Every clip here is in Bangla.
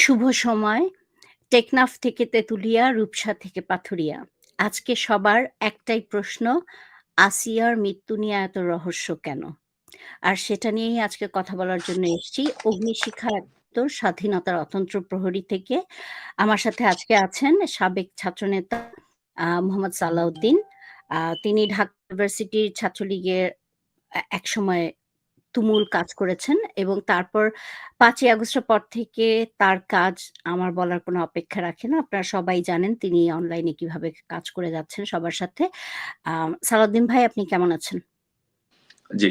শুভ সময়। টেকনাফ থেকে তেঁতুলিয়া, রূপসা থেকে পাথুরিয়া। আজকে সবার একটাই প্রশ্ন, আসিয়ার মৃত্যু নিয়ে এত রহস্য কেন? আর সেটা নিয়েই আজকে কথা বলার জন্য এসছি। অগ্নিশিখা একাত্তর স্বাধীনতার অতন্ত্র প্রহরী থেকে। আমার সাথে আজকে আছেন সাবেক ছাত্রনেতা মোহাম্মদ সালাউদ্দিন। তিনি ঢাকা ইউনিভার্সিটির ছাত্রলীগের একসময় তুমুল কাজ করেছেন এবং তারপর পাঁচই আগস্টের পর থেকে তার কাজ আমার বলার কোনো অপেক্ষা রাখে না। আপনারা সবাই জানেন তিনি অনলাইনে কীভাবে কাজ করে যাচ্ছেন সবার সাথে। সালাউদ্দিন ভাই আপনি কেমন আছেন? জি,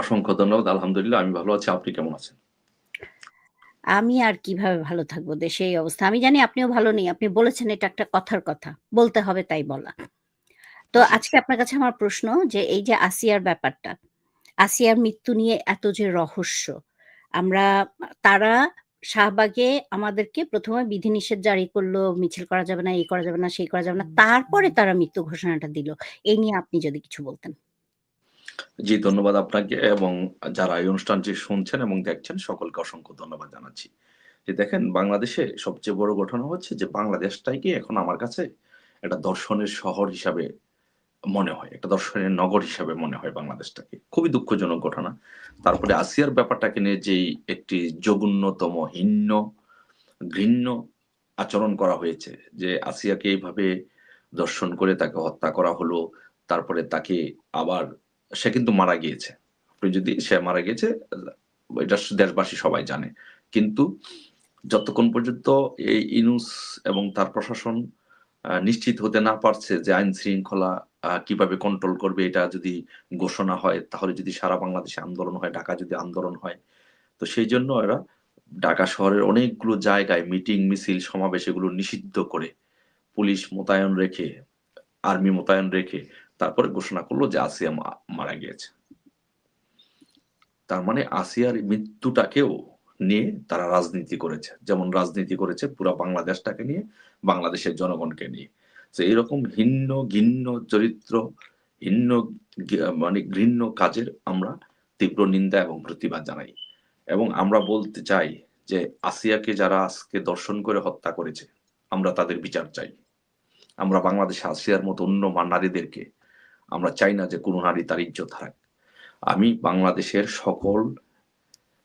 অসংখ্য ধন্যবাদ। আলহামদুলিল্লাহ আমি ভালো আছি। আপনি কেমন আছেন? আমি আর কীভাবে ভালো থাকব? দেশে এই অবস্থা। আমি জানি আপনিও ভালো নেই। আপনি বলেছেন এটা একটা কথার কথা। বলতে হবে তাই বলা। তো আজকে আপনার কাছে আমার প্রশ্ন যে এই যে আসিয়ার ব্যাপারটা, আসিয়ার মৃত্যু নিয়ে এত যে রহস্য, আমরা তারা শাহবাগে আমাদেরকে প্রথমে বিধিনিষেধ জারি করল মিছিল করা যাবে না, এই করা যাবে না, সেই করা যাবে না। তারপরে তারা মৃত্যু ঘোষণাটা দিল। এই নিয়ে আপনি যদি কিছু বলতেন। জি, ধন্যবাদ আপনাকে এবং যারা এই অনুষ্ঠানটি শুনছেন এবং দেখছেন সকলকে অসংখ্য ধন্যবাদ জানাচ্ছি। যে দেখেন বাংলাদেশে সবচেয়ে বড় ঘটনা হচ্ছে যে বাংলাদেশটাই কি এখন আমার কাছে একটা দর্শনের শহর হিসাবে মনে হয়। একটা দর্শনের নগর হিসাবে মনে হয় বাংলাদেশটাকে। খুবই দুঃখজনক ঘটনা। তারপরে আসিয়ার ব্যাপারটাকে নিয়ে যেই একটি জঘন্যতম, হিন্ন, ঘৃণ্য আচরণ করা হয়েছে যে আসিয়াকে এইভাবে দর্শন করে তাকে হত্যা করা হলো। তারপরে তাকে আবার সে কিন্তু মারা গিয়েছে। আপনি যদি সে মারা গিয়েছে এটা দেশবাসী সবাই জানে। কিন্তু যতক্ষণ পর্যন্ত এই ইনুস এবং তার প্রশাসন নিশ্চিত হতে না পারছে যে আইন শৃঙ্খলা কীভাবে কন্ট্রোল করবে এটা যদি ঘোষণা হয়, তাহলে যদি সারা বাংলাদেশে আন্দোলন হয়, ঢাকায় যদি আন্দোলন হয়, তো সেইজন্য এরা ঢাকা শহরের অনেকগুলো জায়গায় মিটিং, মিছিল, সমাবেশ এগুলো নিষিদ্ধ করে পুলিশ মোতায়েন রেখে, আর্মি মোতায়েন রেখে তারপরে ঘোষণা করল যে আসিয়া মারা গিয়েছে। তার মানে আসিয়ার মৃত্যুটাকেও নিয়ে তারা রাজনীতি করেছে। যেমন রাজনীতি করেছে পুরা বাংলাদেশটাকে নিয়ে, বাংলাদেশের জনগণকে নিয়ে। তো এরকম হিন্ন, ঘিন্ন চরিত্র, হিন্ন মানে ঘৃণ্য কাজের আমরা তীব্র নিন্দা এবং প্রতিবাদ জানাই। এবং আমরা বলতে চাই যে আসিয়াকে যারা আজকে দর্শন করে হত্যা করেছে, আমরা তাদের বিচার চাই। আমরা বাংলাদেশে আসিয়ার মতো অন্য নারীদেরকে আমরা চাই না যে কোন নারী তার ইজ্জত হারাক। আমি বাংলাদেশের সকল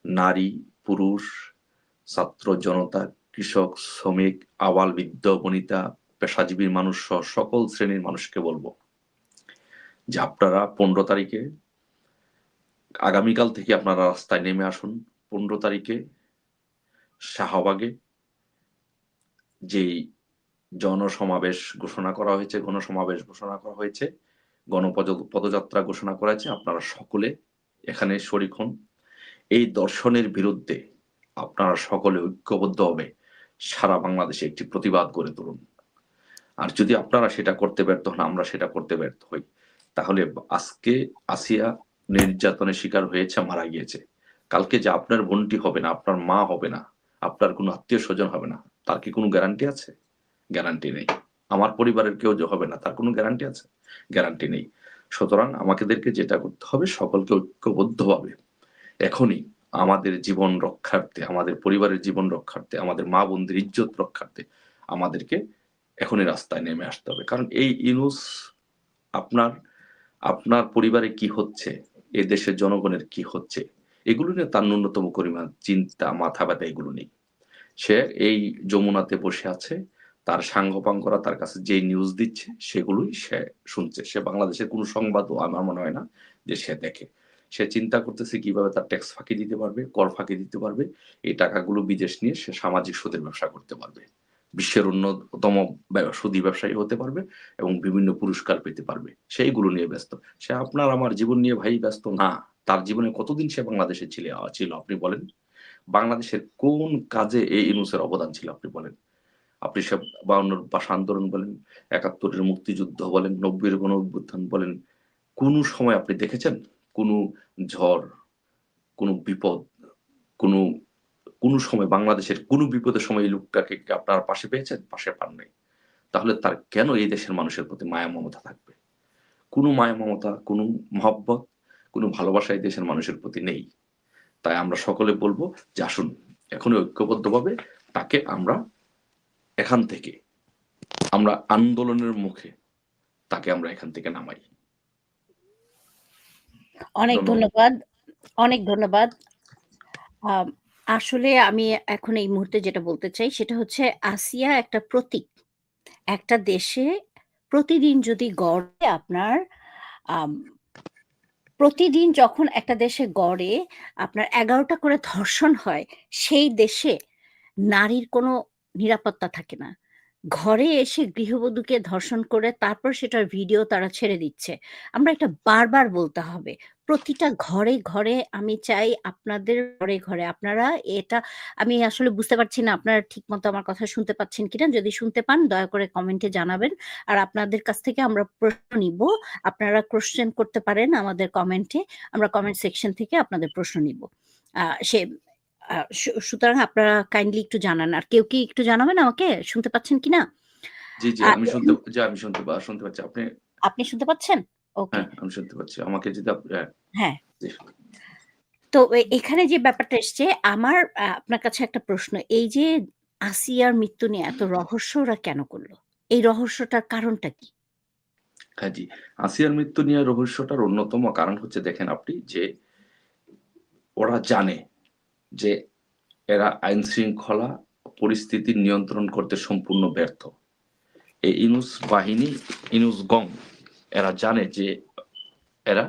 নারী, পুরুষ, ছাত্র জনতা, কৃষক, শ্রমিক, আবাল, বৃদ্ধ, বনিতা, পেশাজীবীর মানুষ সহ সকল শ্রেণির মানুষকে বলব যে আপনারা ১৫ তারিখে আগামীকাল থেকে আপনারা রাস্তায় নেমে আসুন। ১৫ তারিখে শাহবাগে যেই জনসমাবেশ ঘোষণা করা হয়েছে, গণসমাবেশ ঘোষণা করা হয়েছে, গণপদ পদযাত্রা ঘোষণা করা হয়েছে। আপনারা সকলে এখানে শরিক হন। এই দর্শনের বিরুদ্ধে আপনারা সকলে ঐক্যবদ্ধভাবে সারা বাংলাদেশে একটি প্রতিবাদ গড়ে তুলুন। আর যদি আপনারা সেটা করতে ব্যর্থ হন, আমরা সেটা করতে ব্যর্থ হই, তাহলে আজকে আসিয়া নির্যাতনের শিকার হয়েছে, মারা গিয়েছে। কালকে যে আপনার বোনটি হবে না, আপনার মা হবে না, আপনার কোনো আত্মীয় স্বজন হবে না, তার কি কোনো গ্যারান্টি আছে? গ্যারান্টি নেই। আমার পরিবারের কেউ যে হবে না, তার কোনো গ্যারান্টি আছে? গ্যারান্টি নেই। সুতরাং আমাদেরকে যেটা করতে হবে সকলকে ঐক্যবদ্ধভাবে এখনই আমাদের জীবন রক্ষার্থে, আমাদের পরিবারের জীবন রক্ষার্থে, আমাদের মা বোনদের ইজ্জত রক্ষার্থে আমাদেরকে এখনই রাস্তায় নেমে আসতে হবে। কারণ এই ইনুস আপনার, আপনার পরিবারে কি হচ্ছে, এ দেশের জনগণের কি হচ্ছে, এগুলো নিয়ে তার ন্যূনতম পরিমাণ চিন্তা, মাথা ব্যথা এগুলো নেই। সে এই যমুনাতে বসে আছে। তার সাঙ্গপাঙ্গরা তার কাছে যেই নিউজ দিচ্ছে সেগুলোই সে শুনছে। সে বাংলাদেশের কোনো সংবাদও আমার মনে হয় না যে সে দেখে। সে চিন্তা করতেছে কীভাবে তার ট্যাক্স ফাঁকি দিতে পারবে, কর ফাঁকি দিতে পারবে। এই টাকাগুলো বিদেশ নিয়ে সে সামাজিক সুদের ব্যবসা করতে পারবে। বিশ্বের অন্যতম সুদী ব্যবসায়ী হতে পারবে এবং বিভিন্ন পুরস্কার পেতে পারবে। সে এগুলো নিয়ে ব্যস্ত। সে আপনার আমার জীবন নিয়ে ভাই ব্যস্ত না। তার জীবনে কতদিন সে বাংলাদেশে ছিলে ছিল আপনি বলেন? বাংলাদেশের কোন কাজে এই ইনুসের অবদান ছিল আপনি বলেন? আপনি সে ৫২ র ভাষা আন্দোলন বলেন, একাত্তরের মুক্তিযুদ্ধ বলেন, ৯০ গণ বলেন, কোন সময় আপনি দেখেছেন? কোন ঝড়, কোনো বিপদ, কোন, কোন সময় বাংলাদেশের কোন বিপদের সময় এই লোকটাকে আপনারা পাশে পেয়েছেন? পাশে পান নাই। তাহলে তার কেন এই দেশের মানুষের প্রতি মায়া মমতা থাকবে? কোন মায়া মমতা, কোন মহব্বত, কোনো ভালোবাসা এই দেশের মানুষের প্রতি নেই। তাই আমরা সকলে বলব যে আসুন এখনই ঐক্যবদ্ধভাবে তাকে আমরা এখান থেকে আমরা আন্দোলনের মুখে তাকে আমরা এখান থেকে নামাই অনেক ধন্যবাদ। অনেক ধন্যবাদ। আসলে আমি এখন এই মুহূর্তে যেটা বলতে চাই সেটা হচ্ছে আসিয়া একটা প্রতীক। একটা দেশে প্রতিদিন যদি গড়ে আপনার প্রতিদিন যখন একটা দেশে গড়ে আপনার এগারোটা করে ধর্ষণ হয়, সেই দেশে নারীর কোনো নিরাপত্তা থাকে না। ঘরে এসে গৃহবধূকে ধর্ষণ করে তারপর সেটার ভিডিও তারা ছেড়ে দিচ্ছে। আমরা এটা বারবার বলতে হবে। প্রতিটা ঘরে, ঘরে আমি চাই আপনাদের ঘরে, ঘরে আপনারা এটা আমি আসলে বুঝতে পারছি না আপনারা ঠিক মতো আমার কথা শুনতে পাচ্ছেন কিনা? যদি শুনতে পান দয়া করে কমেন্টে জানাবেন। আর আপনাদের কাছ থেকে আমরা প্রশ্ন নিব। আপনারা কোয়েশ্চেন করতে পারেন আমাদের কমেন্টে। আমরা কমেন্ট সেকশন থেকে আপনাদের প্রশ্ন নিব। আ সে আ সু সুতরাং আপনারা কাইন্ডলি একটু জানান। আর কেউ কি একটু জানাবেন আমাকে? শুনতে পাচ্ছেন কিনা? জি, জি, আমি শুনতে জি, আমি শুনতে পা শুনতে পাচ্ছি। আপনি আপনি শুনতে পাচ্ছেন? ওকে। হ্যাঁ, আমি শুনতে পাচ্ছি। আমাকে যদি হ্যাঁ, হ্যাঁ। তো এখানে যে ব্যাপারটা এসছে আমার আপনার কাছে একটা প্রশ্ন। এই যে আসিয়ার মৃত্যু নিয়ে এত রহস্য ওরা কেন করল এই রহস্যটার কারণটা কি? হ্যাঁ, জি। আসিয়ার মৃত্যু নিয়ে রহস্যটার অন্যতম কারণ হচ্ছে দেখেন আপনি যে ওরা জানে যে এরা আইন শৃঙ্খলা পরিস্থিতি নিয়ন্ত্রণ করতে সম্পূর্ণ ব্যর্থ। এই ইনুস বাহিনী, ইনুস গং এরা জানে যে এরা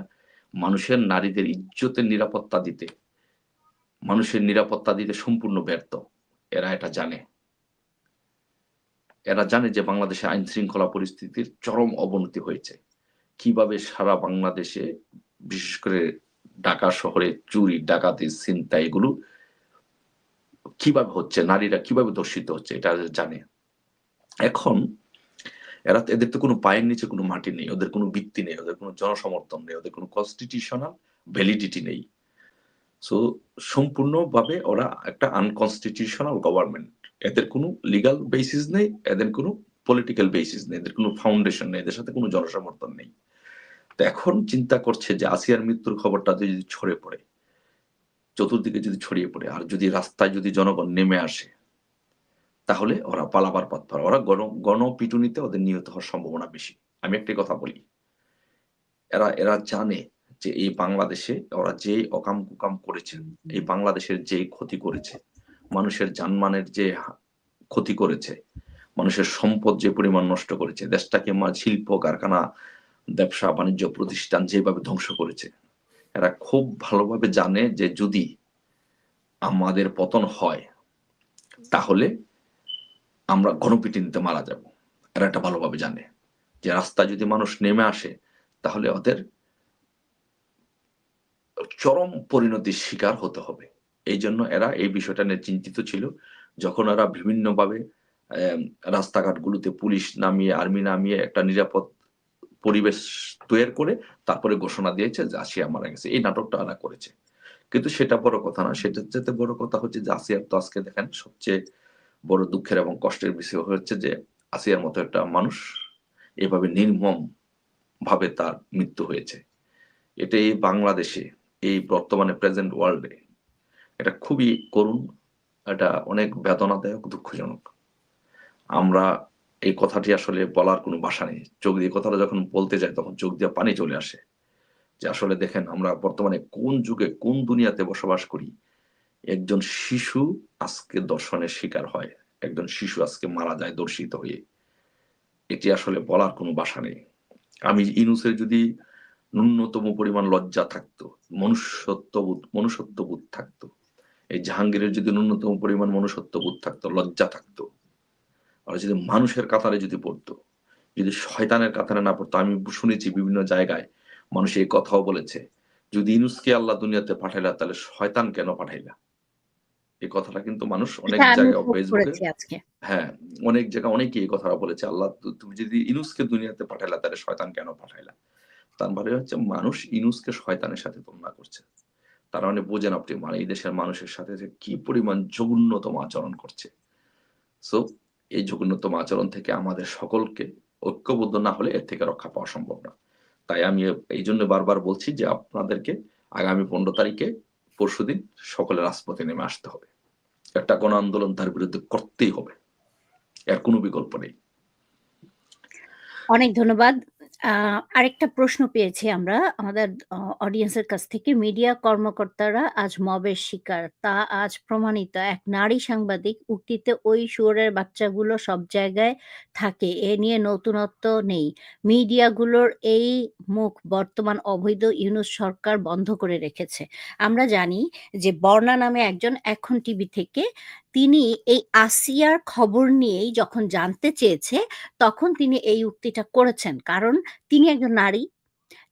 মানুষের নারীদের ইজ্জতের নিরাপত্তা দিতে মানুষের নিরাপত্তা দিতে সম্পূর্ণ ব্যর্থ। এরা এটা জানে। এরা জানে যে বাংলাদেশে আইন শৃঙ্খলা পরিস্থিতির চরম অবনতি হয়েছে। কীভাবে সারা বাংলাদেশে বিশেষ করে ঢাকা শহরে চুরি, ডাকাতি, ছিনতাই এগুলো কীভাবে হচ্ছে, নারীরা কীভাবে ধর্ষিত হচ্ছে এটা জানে। এখন এরা এদের তো কোনো পায়ের নিচে কোনো মাটি নেই, ওদের কোনো ভিত্তি নেই, ওদের কোনো জনসমর্থন নেই, ওদের কোনো কনস্টিটিউশনাল ভ্যালিডিটি নেই। সো সম্পূর্ণভাবে ওরা একটা আনকনস্টিটিউশনাল গভর্নমেন্ট। এদের কোনো লিগ্যাল বেসিস নেই, এদের কোনো পলিটিক্যাল বেসিস নেই, এদের কোনো ফাউন্ডেশন নেই, এদের সাথে কোনো জনসমর্থন নেই। তো এখন চিন্তা করছে যে আসিয়ার মৃত্যুর খবরটা যদি ছড়ে পড়ে, চতুর্দিকে যদি ছড়িয়ে পড়ে আর যদি রাস্তায় যদি জনগণ নেমে আসে, তাহলে ওরা পালাবার পথ পায়। ওরা গণ গণপিটুনিতে ওদের নিহত হওয়ার সম্ভাবনা বেশি। আমি একটাই কথা বলি। এরা এরা জানে যে এই বাংলাদেশে ওরা যে অকাম-কুকাম করেছে, এই বাংলাদেশের যে ক্ষতি করেছে, মানুষের জানমালের যে ক্ষতি করেছে, মানুষের সম্পদ যে পরিমাণ নষ্ট করেছে, দেশটাকে শিল্প, কারখানা, ব্যবসা, বাণিজ্য প্রতিষ্ঠান যেভাবে ধ্বংস করেছে, এরা খুব ভালোভাবে জানে যে যদি আমাদের পতন হয়, তাহলে আমরা গণপিটুনিতে মারা যাব। এরা এটা ভালোভাবে জানে। যে রাস্তায় যদি মানুষ নেমে আসে, তাহলে ওদের চরম পরিণতির শিকার হতে হবে। এই জন্য এরা এই বিষয়টা নিয়ে চিন্তিত ছিল। যখন এরা বিভিন্নভাবে রাস্তাঘাটগুলোতে পুলিশ নামিয়ে, আর্মি নামিয়ে একটা নিরাপদ পরিবেশ তৈরি করে তারপরে ঘোষণা দিয়েছে যে আসিয়া মারা গেছে। এই নাটকটা এরা করেছে। কিন্তু সেটা বড় কথা না। সেটার চাইতে বড় কথা হচ্ছে যে আসিয়ার তো আজকে দেখেন সবচেয়ে বড় দুঃখের এবং কষ্টের বিষয় হচ্ছে যে আসিয়ার মতো একটা মানুষ এভাবে নির্মম ভাবে তার মৃত্যু হয়েছে। এটা এই বাংলাদেশে এই বর্তমানে প্রেজেন্ট ওয়ার্ল্ডে এটা খুবই করুণ, এটা অনেক বেদনাদায়ক, দুঃখজনক। আমরা এই কথাটি আসলে বলার কোনো ভাষা নেই। চোখ দিয়ে কথাটা যখন বলতে যাই তখন চোখ দিয়ে পানি চলে আসে। যে আসলে দেখেন আমরা বর্তমানে কোন যুগে কোন দুনিয়াতে বসবাস করি। একজন শিশু আজকে দর্শনের শিকার হয়। একজন শিশু আজকে মারা যায় দর্শিত হয়ে। এটি আসলে বলার কোনো ভাষা নেই। আমি ইনুসের যদি ন্যূনতম পরিমাণ লজ্জা থাকতো, মনুষ্যত্ববোধ মনুষ্যত্ববোধ থাকতো, এই জাহাঙ্গীরের যদি ন্যূনতম পরিমাণ মনুষ্যত্ববোধ থাকতো, লজ্জা থাকতো, ওরা যদি মানুষের কাতারে যদি পড়তো, যদি শয়তানের কাতারে না পড়তো, আমি শুনেছি বিভিন্ন জায়গায় মানুষ এই কথাও বলেছে, যদি ইনুসকে আল্লাহ দুনিয়াতে পাঠাইলা তাহলে শয়তান কেন পাঠাইলা? এই কথাটা কিন্তু মানুষ অনেক জায়গায় ফেসবুকে হ্যাঁ, অনেক জায়গায় অনেকেই এই কথাটা বলেছে। আল্লাহ তুমি যদি ইনুসকে দুনিয়াতে পাঠাইলা তাহলে শয়তান কেন পাঠাইলা? তার মানে হচ্ছে মানুষ ইনুসকে শয়তানের সাথে তুলনা করছে। তার মানে বোঝেন আপনি মানে এই দেশের মানুষের সাথে কি পরিমাণ জঘন্যতম আচরণ করছে। সো এই জঘন্যতম আচরণ থেকে আমাদের সকলকে ঐক্যবদ্ধ না হলে এর থেকে রক্ষা পাওয়া সম্ভব না। তাই আমি এই জন্য বারবার বলছি যে আপনাদেরকে আগামী ১৫ তারিখে পরশু দিন সকলে রাজপথে নেমে আসতে হবে। একটা গণ আন্দোলন তার বিরুদ্ধে করতেই হবে এর কোনো বিকল্প নেই অনেক ধন্যবাদ আ, আরেকটা প্রশ্ন পেয়েছি আমরা আমাদের অডিয়েন্সের কাছ থেকে। মিডিয়া কর্মকর্তারা আজ মবের শিকার। তা আজ প্রমাণিত। এক নারী সাংবাদিক উক্তিতে ওই শুয়োরের বাচ্চাগুলো সব জায়গায় থাকে। এ নিয়ে নতুনত্ব নেই। মিডিয়াগুলোর এই মুখ বর্তমান অবৈধ ইউনূস সরকার বন্ধ করে রেখেছে। আমরা জানি যে বর্ণা নামে একজন এখন টিভি থেকে তিনি এই আসিয়ার খবর নিয়েই যখন জানতে চেয়েছে, তখন তিনি এই উক্তিটা করেছেন। কারণ তিনি একজন নারী।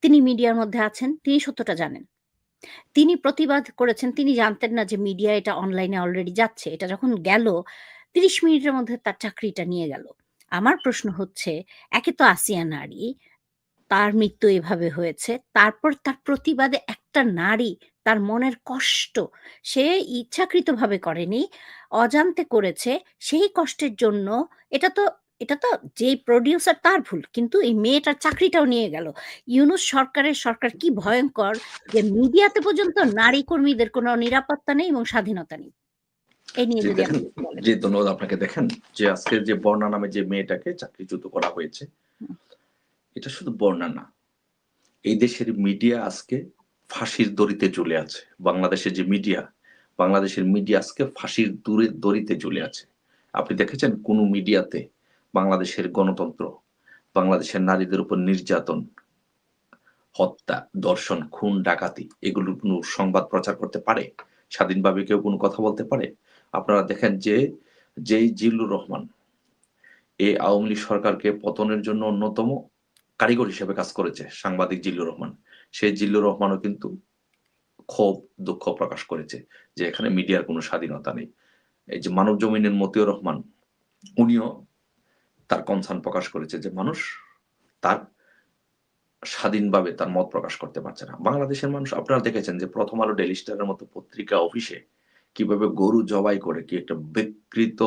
তিনি মিডিয়ার মধ্যে আছেন। তিনি সত্যটা জানেন। তিনি প্রতিবাদ করেছেন। তিনি জানতেন না যে মিডিয়া এটা অনলাইনে অলরেডি যাচ্ছে। এটা যখন গেল ৩০ মিনিটের মধ্যে তার চাকরিটা নিয়ে গেল। আমার প্রশ্ন হচ্ছে, একে তো আসিয়া নারী, তার মৃত্যু এভাবে হয়েছে। তারপর তার প্রতিবাদে একটা নারী, তার মনের কষ্ট, সে ইচ্ছাকৃতভাবে করেনি, অজান্তে করেছে। সেই কষ্টের জন্য এটা তো এটা তো যেই প্রোডিউসার তার ভুল। কিন্তু এই মেয়েটার চাকরিটাও নিয়ে গেল। ইউনূস সরকারের সরকার কি ভয়ংকর যে মিডিয়াতে পর্যন্ত নারী কর্মীদের কোনো নিরাপত্তা নেই এবং স্বাধীনতা নেই। জি ধন্যবাদ আপনাকে। দেখেন যে আজকে যে বর্ণা নামে যে মেয়েটাকে চাকরিচ্যুত করা হয়েছে, এটা শুধু বর্ণা না। এই দেশের মিডিয়া আজকে ফাঁসির দড়িতে ঝুলে আছে। বাংলাদেশের যে মিডিয়া, বাংলাদেশের মিডিয়া আজকে ফাঁসির দূরে দড়িতে ঝুলে আছে। আপনি দেখেছেন কোন মিডিয়াতে বাংলাদেশের গণতন্ত্র, বাংলাদেশের নারীদের উপর নির্যাতন, হত্যা, দর্শন খুন, ডাকাতি এগুলোর কোনো সংবাদ প্রচার করতে পারে? স্বাধীনভাবে কেউ কোনো কথা বলতে পারে? আপনারা দেখেন যে যেই জিল্লুর রহমান এই আওয়ামী লীগ সরকারকে পতনের জন্য অন্যতম কারিগর হিসেবে কাজ করেছে সাংবাদিক জিল্লুর রহমান। সেই জিল্লুর রহমানও কিন্তু ক্ষোভ, দুঃখ প্রকাশ করেছে যে এখানে মিডিয়ার কোনো স্বাধীনতা নেই। এই যে মানব জমিনের মতিউর রহমান, উনিও তার কনসার্ন প্রকাশ করেছে যে মানুষ তার স্বাধীনভাবে তার মত প্রকাশ করতে পারছে না। বাংলাদেশের মানুষ আপনারা দেখেছেন যে 'প্রথম আলো', 'ডেইলি স্টারের' মতো পত্রিকা অফিসে কীভাবে গরু জবাই করে কি একটা বিকৃত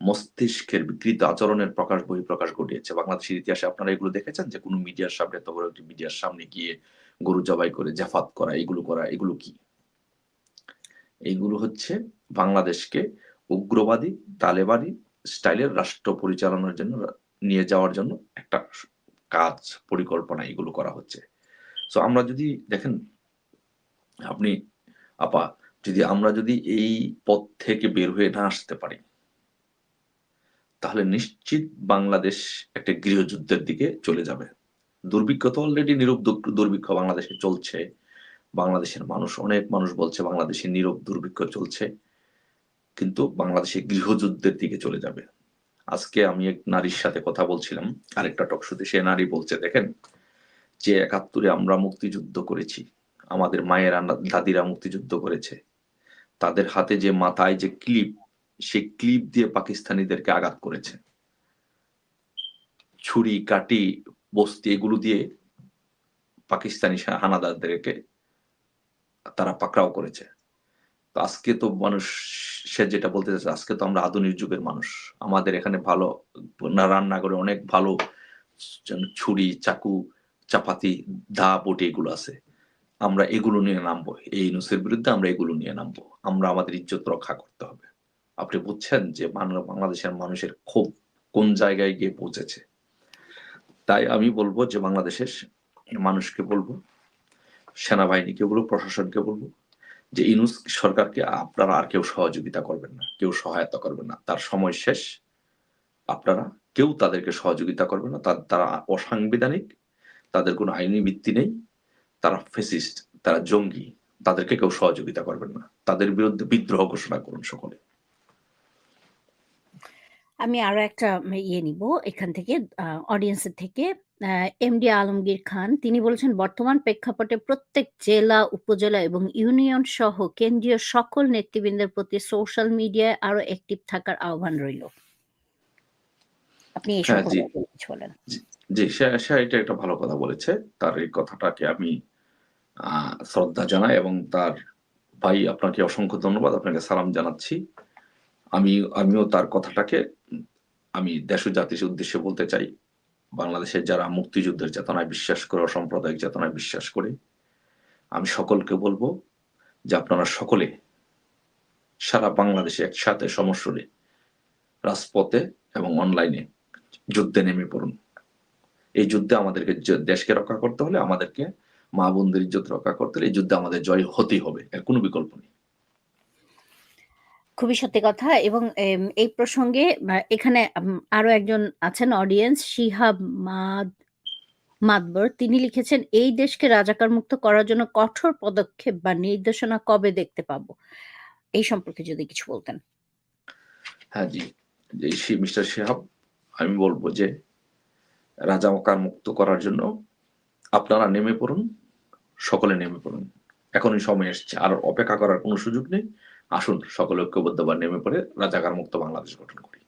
মস্তিষ্কের বিকৃত আচরণের প্রকাশ বহিঃপ্রকাশ ঘটিয়েছে। বাংলাদেশের ইতিহাসে আপনারা এগুলো দেখেছেন যে কোন মিডিয়ার সামনে বড় একটি মিডিয়ার সামনে গিয়ে গরু জবাই করে জাফাত করা, এগুলো করা, এগুলো কি? এইগুলো হচ্ছে বাংলাদেশকে উগ্রবাদী, তালেবানি স্টাইলের রাষ্ট্র পরিচালনার জন্য নিয়ে যাওয়ার জন্য একটা কাজ, পরিকল্পনা এগুলো করা হচ্ছে। সো আমরা যদি দেখেন আপনি আপা যদি আমরা যদি এই পথ থেকে বের হয়ে না আসতে পারি তাহলে নিশ্চিত বাংলাদেশ একটা গৃহযুদ্ধের দিকে চলে যাবে। দুর্ভিক্ষ তো অলরেডি নীরব দুর্ভিক্ষ বাংলাদেশে চলছে। বাংলাদেশের মানুষ অনেক মানুষ বলছে বাংলাদেশে নীরব দুর্ভিক্ষ চলছে। কিন্তু বাংলাদেশে গৃহযুদ্ধের দিকে চলে যাবে। আজকে আমি এক নারীর সাথে কথা বলছিলাম। আরেকটা টক শোতে সে নারী বলছে দেখেন যে একাত্তরে আমরা মুক্তিযুদ্ধ করেছি। আমাদের মায়েরা, দাদিরা মুক্তিযুদ্ধ করেছে। তাদের হাতে যে মাথায় যে ক্লিপ, সেই ক্লিপ দিয়ে পাকিস্তানিদেরকে আঘাত করেছে। ছুরি, কাটি বস্তি এগুলো দিয়ে পাকিস্তানি হানাদারদেরকে তারা পাকড়াও করেছে। তো আজকে তো মানুষ সে যেটা বলতে চাচ্ছে আজকে তো আমরা আধুনিক যুগের মানুষ। আমাদের এখানে ভালো না রান্নাঘরে অনেক ভালো ছুরি, চাকু, চাপাতি, দা, বটি এগুলো আছে। আমরা এগুলো নিয়ে নামবো। এই ইউনূসের বিরুদ্ধে আমরা এগুলো নিয়ে নামবো। আমরা আমাদের ইজ্জত রক্ষা করতে হবে। আপনি বুঝছেন যে বাংলাদেশের মানুষের ক্ষোভ কোন জায়গায় গিয়ে পৌঁছেছে। তাই আমি বলব যে বাংলাদেশের মানুষকে বলব সেনাবাহিনীকে বলব, প্রশাসনকে বলব যে ইউনূস সরকারকে আপনারা আর কেউ সহযোগিতা করবেন না। কেউ সহায়তা করবেন না। তার সময় শেষ। আপনারা কেউ তাদেরকে সহযোগিতা করবে না। তারা অসাংবিধানিক। তাদের কোনো আইনি ভিত্তি নেই। তারা ফেসিস্ট তারা জঙ্গি। তাদেরকে কেউ সহযোগিতা করবেন না। তাদের বিরুদ্ধে বিদ্রোহ ঘোষণা করুন সকলে। আমি আরও একটা ইয়ে নিব এখান থেকে অডিয়েন্সের থেকে। এমডি আলমগীর খান তিনি বলেছেন, "বর্তমান প্রেক্ষাপটে প্রত্যেক জেলা, উপজেলা এবং ইউনিয়ন সহ কেন্দ্রীয় সকল নেতৃবৃন্দের প্রতি সোশ্যাল মিডিয়ায় আরও অ্যাক্টিভ থাকার আহ্বান রইল।" আপনি এই হ্যাঁ, কিছু বলেন। জি, সে এটা একটা ভালো কথা বলেছে। তার এই কথাটাকে আমি শ্রদ্ধা জানাই এবং তার ভাই আপনাকে অসংখ্য ধন্যবাদ। আপনাকে সালাম জানাচ্ছি। আমি আমিও তার কথাটাকে আমি দেশ জাতির উদ্দেশ্যে বলতে চাই। বাংলাদেশের যারা মুক্তিযুদ্ধের চেতনায় বিশ্বাস করে, অসাম্প্রদায়িক চেতনায় বিশ্বাস করে, আমি সকলকে বলব যে আপনারা সকলে সারা বাংলাদেশে একসাথে সমস্যরে রাজপথে এবং অনলাইনে যুদ্ধে নেমে পড়ুন এই যুদ্ধে আমাদেরকে দেশকে রক্ষা করতে হলে আমাদেরকে মা বোনদের ইজ্জত রক্ষা করতে হলে এই যুদ্ধে আমাদের জয় হতেই হবে এর কোনো বিকল্প নেই খুবই সত্যি কথা এবং এই প্রসঙ্গে এখানে আরও একজন আছেন অডিয়েন্স শিহাব মাদ, মাদবর। তিনি লিখেছেন, এই দেশকে রাজাকার মুক্ত করার জন্য কঠোর পদক্ষেপ বা নির্দেশনা কবে দেখতে পাবো? এই সম্পর্কে যদি কিছু বলতেন। হ্যাঁ জি। যে মিস্টার শিহাব, আমি বলব যে রাজামকার মুক্ত করার জন্য আপনারা নেমে পড়ুন, সকলে নেমে পড়ুন। এখনই সময় এসেছে, আর অপেক্ষা করার কোনো সুযোগ নেই। আসুন সকলে ঐক্যবদ্ধবার নেমে পড়ে রাজাকার মুক্ত বাংলাদেশ গঠন করি।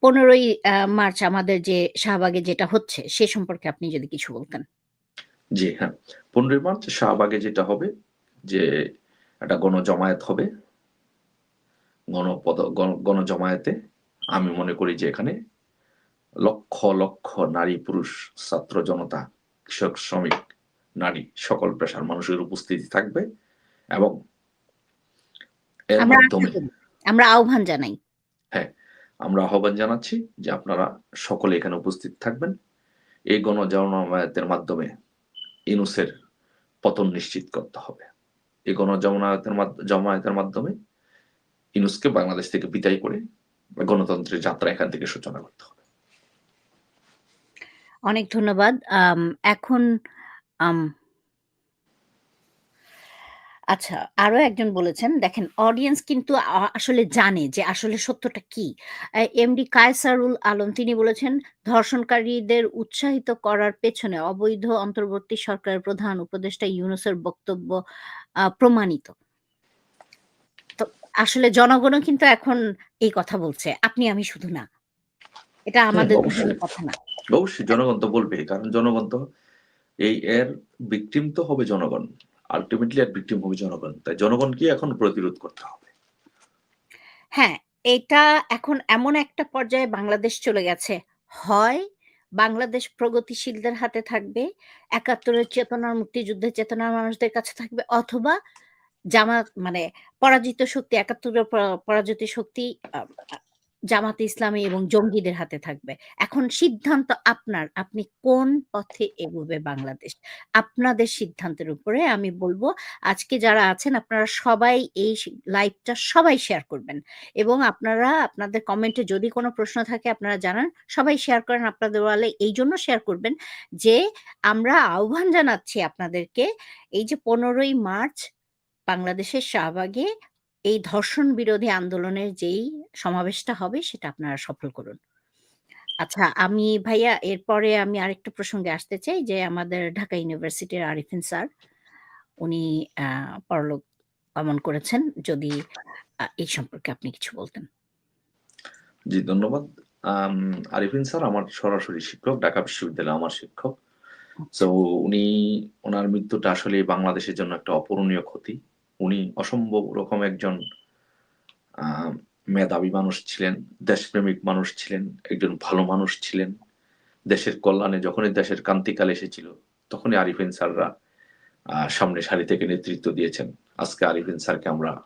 পনেরোই মার্চ আমাদের যে শাহবাগে যেটা হচ্ছে সে সম্পর্কে আপনি যদি কিছু বলতেন। জি হ্যাঁ। পনেরোই মার্চ শাহবাগে যেটা হবে যে একটা গণজমায়েত হবে। গণপদ গণ- গণজমায়েতে আমি মনে করি যে এখানে লক্ষ লক্ষ নারী পুরুষ ছাত্র জনতা কৃষক শ্রমিক নারী সকল পেশার মানুষের উপস্থিতি থাকবে এবং এর মাধ্যমে। আমরা আহ্বান জানাই। হ্যাঁ আমরা আহ্বান জানাচ্ছি যে আপনারা সকলে এখানে উপস্থিত থাকবেন। এই গণজমায়েতের মাধ্যমে ইনুসের পতন নিশ্চিত করতে হবে। এই গণজমায়েতের জমায়েতের মাধ্যমে ইনুসকে বাংলাদেশ থেকে বিদায় করে গণতন্ত্রের যাত্রা এখান থেকে সূচনা করতে হবে। অনেক ধন্যবাদ। এখন আচ্ছা আরও একজন বলেছেন দেখেন অডিয়েন্স কিন্তু আ- আসলে জানে যে আসলে সত্যটা কি। এমডি কায়সারুল আলম তিনি বলেছেন ধর্ষণকারীদের উৎসাহিত করার পেছনে অবৈধ অন্তর্বর্তী সরকারের প্রধান উপদেষ্টা ইউনুসের বক্তব্য আহ, প্রমাণিত। তো আসলে জনগণও কিন্তু এখন এই কথা বলছে আপনি আমি শুধু না। এটা আমাদের অবশ্যই। কথা না। অবশ্যই জনগণ তো বলবে কারণ জনগণ তো এই এর ভিকটিম তো হবে জনগণ। আলটিমেটলি এর ভিকটিম হবে জনগণ। তাই জনগণকে এখন প্রতিরোধ করতে হবে। হ্যাঁ এটা এখন এমন একটা পর্যায়ে বাংলাদেশ চলে গেছে। হয় বাংলাদেশ প্রগতিশীলদের হাতে থাকবে, একাত্তরের চেতনার মুক্তিযুদ্ধের চেতনার মানুষদের কাছে থাকবে, অথবা জামাত মানে পরাজিত শক্তি, একাত্তরের পরাজিত শক্তি জামাতে ইসলামী এবং জঙ্গিদের হাতে থাকবে। এখন সিদ্ধান্ত আপনার, আপনি কোন পথে এগোবে বাংলাদেশ? আপনাদের সিদ্ধান্তের উপরে আমি বলব, আজকে যারা আছেন আপনারা সবাই এই লাইভটা সবাই শেয়ার করবেন। এবং আপনারা, আপনাদের কমেন্টে যদি কোনো প্রশ্ন থাকে আপনারা জানান, সবাই শেয়ার করেন, আপনাদের ওয়ালে এই জন্য শেয়ার করবেন যে আমরা আহ্বান জানাচ্ছি আপনাদেরকে, এই যে পনেরোই মার্চ বাংলাদেশের শাহবাগে এই ধর্ষণ বিরোধী আন্দোলনের যেই সমাবেশটা হবে সেটা আপনারা সফল করুন। আচ্ছা আমি ভাইয়া এরপরে আমি আরেকটা প্রসঙ্গে আসতে চাই যে আমাদের ঢাকা ইউনিভার্সিটির আরিফিন স্যার উনি পরলোক গমন করেছেন। যদি এই সম্পর্কে আপনি কিছু বলতেন। জি ধন্যবাদ। আরিফিন স্যার আমার সরাসরি শিক্ষক ঢাকা বিশ্ববিদ্যালয়ে আমার শিক্ষক। তো উনি ওনার মৃত্যুটা আসলে বাংলাদেশের জন্য একটা অপূরণীয় ক্ষতি। উনি অসম্ভব রকম একজন মেধাবী মানুষ ছিলেন, দেশপ্রেমিক মানুষ ছিলেন, একজন ভালো মানুষ ছিলেন। দেশের কল্যাণে যখনই দেশের ক্রান্তিকাল এসেছিল, তখনই আরিফিন স্যাররা সামনে সারি থেকে নেতৃত্ব দিয়েছেন। আজকে আরিফিন স্যারকে আমরা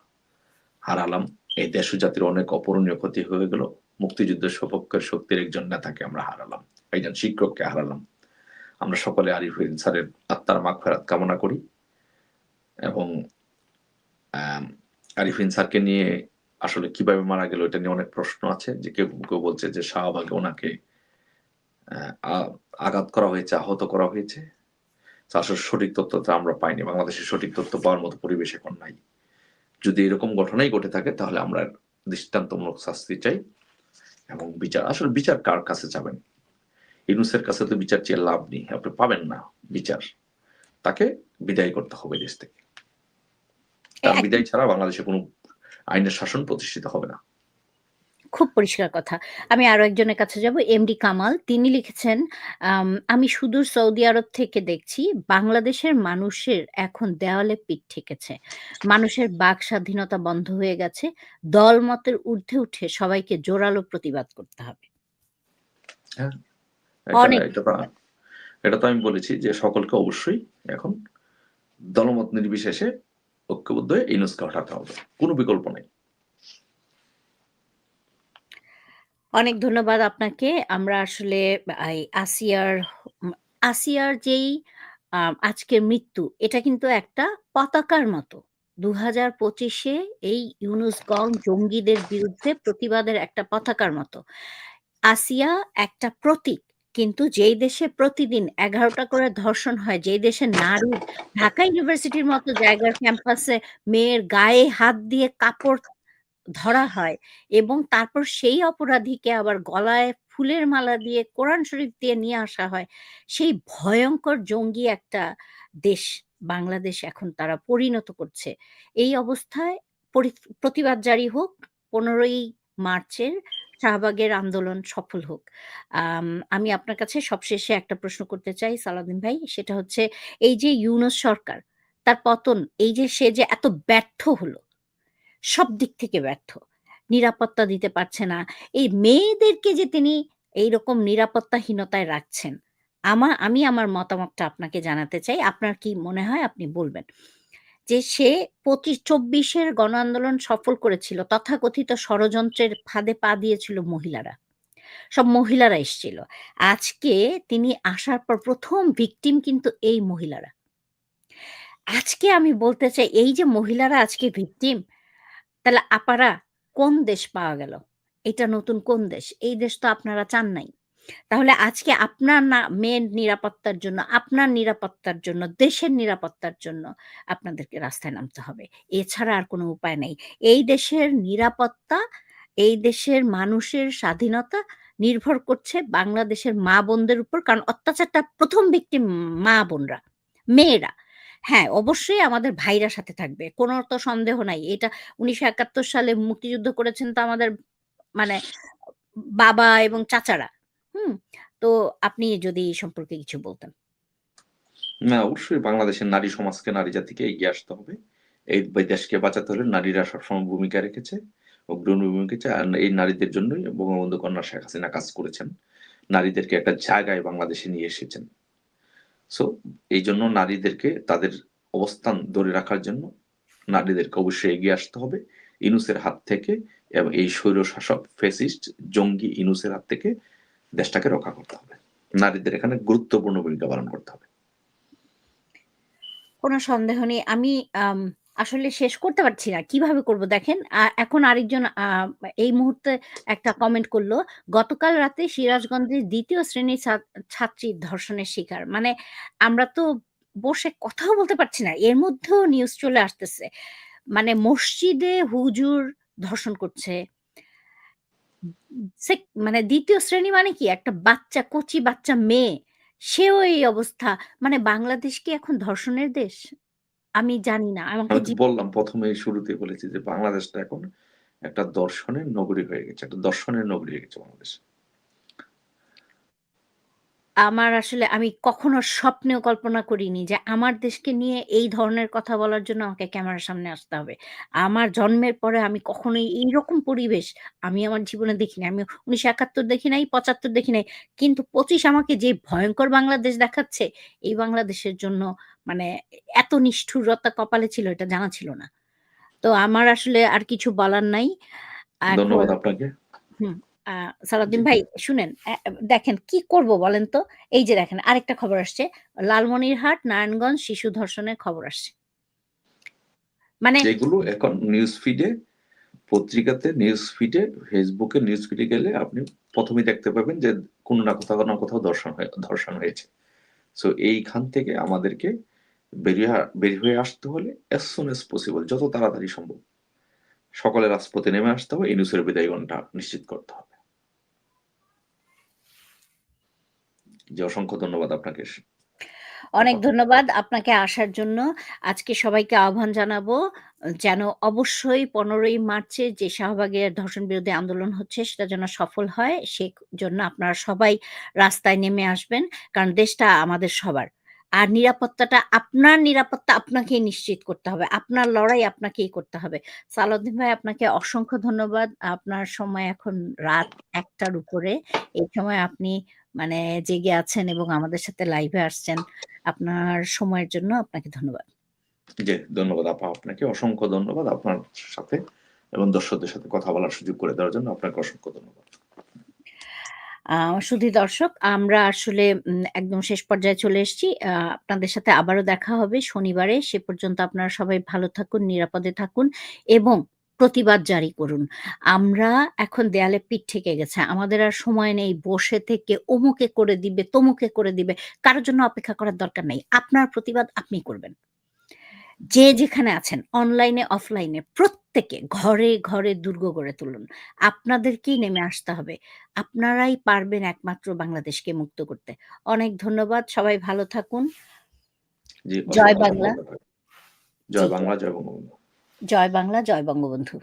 হারালাম। এই দেশ জাতির অনেক অপূরণীয় ক্ষতি হয়ে গেল। মুক্তিযুদ্ধের সপক্ষের শক্তির একজন নেতাকে আমরা হারালাম। একজন শিক্ষককে হারালাম। আমরা সকলে আরিফিন স্যারের আত্মার মাগ ফেরাত কামনা করি এবং আরিফিন স্যারকে নিয়ে আসলে কীভাবে মারা গেল এটা নিয়ে অনেক প্রশ্ন আছে, যে কেউ কেউ বলছে যে শাহবাগে ওনাকে আঘাত করা হয়েছে, আহত করা হয়েছে। তো আসলে সঠিক তথ্য তথ্যটা আমরা পাইনি। বাংলাদেশের সঠিক তথ্য পাওয়ার মতো পরিবেশ এখন নাই। যদি এরকম ঘটনাই ঘটে থাকে, তাহলে আমরা দৃষ্টান্তমূলক শাস্তি চাই এবং বিচার, আসলে বিচার কার কাছে যাবেন ইনুসের কাছে তো বিচার চেয়ে লাভ নেই। আপনি পাবেন না বিচার। তাকে বিদায় করতে হবে দেশ থেকে। তার বিদায় ছাড়া বাংলাদেশে কোনো আইনের শাসন প্রতিষ্ঠিত হবে না। খুব পরিষ্কার কথা। আমি আরও একজনের কাছে যাব এমডি কামাল। তিনি লিখেছেন আম, সুদূর সৌদি আরব থেকে দেখছি বাংলাদেশের মানুষের এখন দেওয়ালে পিঠ ঠেকেছে। মানুষের বাক স্বাধীনতা বন্ধ হয়ে গেছে দল মতের ঊর্ধ্বে উঠে সবাইকে জোরালো প্রতিবাদ করতে হবে। অনেক। এটা তো আমি বলেছি যে সকলকে অবশ্যই এখন দলমত নির্বিশেষে ঐক্যবদ্ধ হয়ে ইউনুসকে হটাতে হবে। কোনো বিকল্প নেই। অনেক ধন্যবাদ আপনাকে। আমরা আসলে আসিয়ার আসিয়ার যেই আজকের মৃত্যু, এটা কিন্তু একটা পতাকার মতো। দু হাজার পঁচিশে এই ইউনুসগঞ্জ জঙ্গিদের বিরুদ্ধে প্রতিবাদের একটা পতাকার মতো। আসিয়া একটা প্রতীক কিন্তু যেই দেশে প্রতিদিন এগারোটা করে ধর্ষণ হয়, যেই দেশে নারী ঢাকা ইউনিভার্সিটির মতো জায়গার ক্যাম্পাসে মেয়ের গায়ে হাত দিয়ে কাপড় ধরা হয় এবং তারপর সেই অপরাধীকে আবার গলায় ফুলের মালা দিয়ে কোরআন শরীফ দিয়ে নিয়ে আসা হয়। সেই ভয়ঙ্কর জঙ্গি একটা দেশ বাংলাদেশ এখন তারা পরিণত করছে। এই অবস্থায় পরি প্রতিবাদ জারি হোক। ১৫ ই মার্চের শাহবাগের আন্দোলন সফল হোক। আম আপনার কাছে সবশেষে একটা প্রশ্ন করতে চাই সালাউদ্দিন ভাই। সেটা হচ্ছে এই যে ইউনুস সরকার, তার পতন, এই যে সে যে এত ব্যর্থ হলো, সব দিক থেকে ব্যর্থ। নিরাপত্তা দিতে পারছে না। এই মেয়েদেরকে যে তিনি এইরকম নিরাপত্তাহীনতায় রাখছেন, আমা আমি আমার মতামতটা আপনাকে জানাতে চাই। আপনার কি মনে হয় আপনি বলবেন। যে সে ২৫ ২৪ এর গণ আন্দোলন সফল করেছিল। তথাকথিত ষড়যন্ত্রের ফাঁদে পা দিয়েছিল মহিলারা। সব মহিলারা এসছিল। আজকে তিনি আসার পর প্রথম ভিকটিম কিন্তু এই মহিলারা। আজকে আমি বলতে চাই এই যে মহিলারা আজকে ভিকটিম, তাহলে আপারা কোন দেশ পাওয়া গেল? এটা নতুন কোন দেশ? এই দেশ তো আপনারা চান নাই। তাহলে আজকে আপনার না মেয়ের নিরাপত্তার জন্য, আপনার নিরাপত্তার জন্য, দেশের নিরাপত্তার জন্য আপনাদেরকে রাস্তায় নামতে হবে। এছাড়া আর কোনো উপায় নেই। এই দেশের নিরাপত্তা, এই দেশের মানুষের স্বাধীনতা নির্ভর করছে বাংলাদেশের মা-বোনদের উপর। কারণ অত্যাচারটা প্রথম ব্যক্তি মা-বোনরা, মেয়েরা। হ্যাঁ, অবশ্যই আমাদের ভাইরা সাথে থাকবে। কোনো তো সন্দেহ নাই। এটা ১৯৭১ সালে মুক্তিযুদ্ধ করেছেন তো আমাদের মানে বাবা এবং চাচারা। হুম? তো আপনি যদি এই সম্পর্কে কিছু বলতেন। না, অবশ্যই বাংলাদেশের নারী সমাজকে, নারী জাতিকে এগিয়ে আসতে হবে। এই দেশকে বাঁচাতে হলে নারীরা সবসময় ভূমিকা রেখেছে, অগ্রণী ভূমিকা আর এই নারীদের জন্যই বঙ্গবন্ধু কন্যা শেখ হাসিনা কাজ করেছেন। নারীদেরকে একটা জায়গায় বাংলাদেশে নিয়ে এসেছেন। সো এই জন্য নারীদেরকে তাদের অবস্থান ধরে রাখার জন্য নারীদেরকে অবশ্যই এগিয়ে আসতে হবে। ইনুসের হাত থেকে এবং এই স্বৈরশাসক ফেসিস্ট জঙ্গি ইনুসের হাত থেকে দেশটাকে রক্ষা করতে হবে। নারীদের এখানে গুরুত্বপূর্ণ ভূমিকা পালন করতে হবে। কোনো সন্দেহ নেই। আমি আসলে শেষ করতে পারছি না। কীভাবে করব দেখেন, এখন আরেকজন এই মুহূর্তে একটা কমেন্ট করল গতকাল রাতে সিরাজগঞ্জের দ্বিতীয় শ্রেণির ছা ছাত্রী ধর্ষণের শিকার। মানে আমরা তো বসে কথাও বলতে পারছি না। এর মধ্যেও নিউজ চলে আসতেছে। মানে মসজিদে হুজুর ধর্ষণ করছে। মানে দ্বিতীয় শ্রেণি মানে কি? একটা বাচ্চা, কচি বাচ্চা মেয়ে। সেও এই অবস্থা। মানে বাংলাদেশ কি এখন ধর্ষণের দেশ? আমি জানি না। আমাকে আমি তো বললাম ১ম এই শুরুতেই বলেছি যে বাংলাদেশটা এখন একটা দর্শনের নগরী হয়ে গেছে। একটা দর্শনের নগরী হয়ে গেছে বাংলাদেশ। আমার আসলে আমি কখনো স্বপ্নেও কল্পনা করিনি যে আমার দেশকে নিয়ে এই ধরনের কথা বলার জন্য আমাকে ক্যামেরার সামনে আসতে হবে। আমার জন্মের পরে আমি কখনোই এইরকম পরিবেশ আমি আমার জীবনে দেখিনি। আমি ১৯৭১ দেখি নাই, ৭৫ দেখি নাই। কিন্তু ২৫ আমাকে যে ভয়ঙ্কর বাংলাদেশ দেখাচ্ছে, এই বাংলাদেশের জন্য মানে এত নিষ্ঠুরতা কপালে ছিল এটা জানা ছিল না। তো আমার আসলে আর কিছু বলার নাই। এখন ধন্যবাদ আপনাকে। হুম। সালাউদ্দিন ভাই শুনেন, দেখেন কি করব বলেন তো? এই যে দেখেন আরেকটা খবর আসছে। লালমনিরহাট, নারায়ণগঞ্জ শিশু ধর্ষণের খবর আসছে। মানে এখন নিউজ ফিডে, পত্রিকাতে, নিউজ ফিডে, ফেসবুকে নিউজ ফিডে গেলে আপনি ১ম এই দেখতে পাবেন যে কোন না কোথাও না কোথাও দর্শন ধর্ষণ হয়েছে। সো এইখান থেকে আমাদেরকে বেরিয়ে বের হয়ে আসতে হলে as soon as possible যত তাড়াতাড়ি সম্ভব সকলে রাজপথে নেমে আসতে হবে। ইউনূসের বিদায়গণটা নিশ্চিত করতে হবে। অসংখ্য ধন্যবাদ আপনাকে। অনেক ধন্যবাদ আপনাকে আসার জন্য। আজকে সবাইকে আহ্বান জানাব যেন অবশ্যই পনেরোই মার্চে যে শাহবাগের ধর্ষণ বিরোধী আন্দোলন হচ্ছে সেটা যেন সফল হয়। সে জন্য আপনারা সবাই রাস্তায় নেমে আসবেন। কারণ দেশটা আমাদের সবার। আর নিরাপত্তাটা আপনার নিরাপত্তা আপনাকেই নিশ্চিত করতে হবে। আপনার লড়াই আপনাকেই করতে হবে। সালাউদ্দিন ভাই আপনাকে অসংখ্য ধন্যবাদ। আপনার সময় এখন রাত একটার উপরে। এই সময় আপনি মানে জেগে আছেন এবং আমাদের সাথে লাইভে আসছেন। আপনার সময়ের জন্য আপনাকে ধন্যবাদ। জি, ধন্যবাদ আপা আপনাকে। অসংখ্য ধন্যবাদ। আপনার সাথে এবং দর্শকদের সাথে কথা বলার সুযোগ করে দেওয়ার জন্য আপনাকে অসংখ্য ধন্যবাদ। সুধী দর্শক, আমরা আসলে একদম শেষ পর্যায়ে চলে এসেছি। আপনাদের সাথে আবারও দেখা হবে শনিবারে। সে পর্যন্ত আপনারা সবাই ভালো থাকুন, নিরাপদে থাকুন এবং প্রতিবাদ জারি করুন। আমরা এখন দেয়ালে পিঠ ঠেকে গেছে। আমাদের আর সময় নেই বসে থেকে অমুকে করে দিবে, তমুকে করে দিবে। কারও জন্য অপেক্ষা করার দরকার নেই। আপনার প্রতিবাদ আপনি করবেন। যে যেখানে আছেন অনলাইনে, অফলাইনে প্রত্যেকে ঘরে, ঘরে দুর্গ গড়ে তুলুন। আপনাদেরকেই নেমে আসতে হবে। আপনারাই পারবেন একমাত্র বাংলাদেশকে মুক্ত করতে। অনেক ধন্যবাদ। সবাই ভালো থাকুন। জয় বাংলা। জয় বাংলা, জয় বঙ্গবন্ধু। জয় বাংলা, জয় বঙ্গবন্ধু।